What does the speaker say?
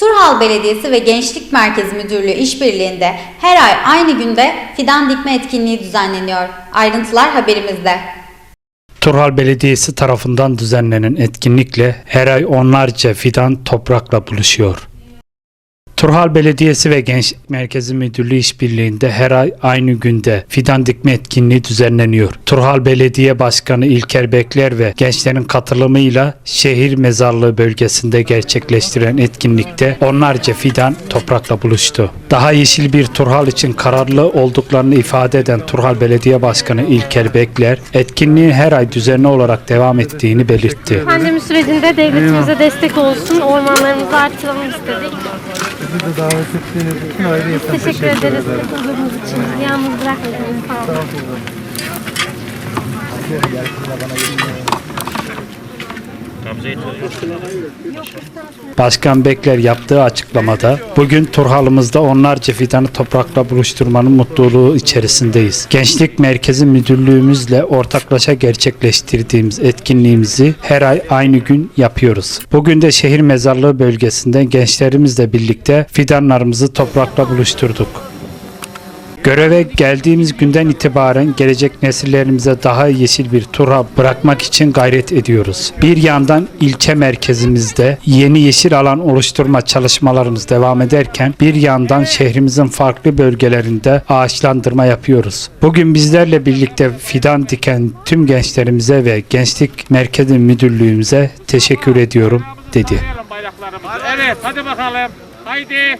Turhal Belediyesi ve Gençlik Merkezi Müdürlüğü işbirliğinde her ay aynı günde fidan dikme etkinliği düzenleniyor. Ayrıntılar haberimizde. Turhal Belediyesi tarafından düzenlenen etkinlikle her ay onlarca fidan toprakla buluşuyor. Turhal Belediyesi ve Gençlik Merkezi Müdürlüğü işbirliğinde her ay aynı günde fidan dikme etkinliği düzenleniyor. Turhal Belediye Başkanı İlker Bekler ve gençlerin katılımıyla şehir mezarlığı bölgesinde gerçekleştirilen etkinlikte onlarca fidan toprakla buluştu. Daha yeşil bir Turhal için kararlı olduklarını ifade eden Turhal Belediye Başkanı İlker Bekler, etkinliğin her ay düzenli olarak devam ettiğini belirtti. Pandemi sürecinde devletimize destek olsun, ormanlarımızı artıralım istedik. Bizi de davet ettiğiniz için ayrıca Teşekkür ederiz katıldığınız için. Bizi Yalnız bırakmadınız. Sağ olun. Başkan Bekler yaptığı açıklamada bugün Turhal'ımızda onlarca fidanı toprakla buluşturmanın mutluluğu içerisindeyiz. Gençlik Merkezi Müdürlüğümüzle ortaklaşa gerçekleştirdiğimiz etkinliğimizi her ay aynı gün yapıyoruz. Bugün de şehir mezarlığı bölgesinde gençlerimizle birlikte fidanlarımızı toprakla buluşturduk. Göreve geldiğimiz günden itibaren gelecek nesillerimize daha yeşil bir tura bırakmak için gayret ediyoruz. Bir yandan ilçe merkezimizde yeni yeşil alan oluşturma çalışmalarımız devam ederken bir yandan şehrimizin farklı bölgelerinde ağaçlandırma yapıyoruz. Bugün bizlerle birlikte fidan diken tüm gençlerimize ve Gençlik Merkezi Müdürlüğümüze teşekkür ediyorum dedi. Evet hadi bakalım. Haydi.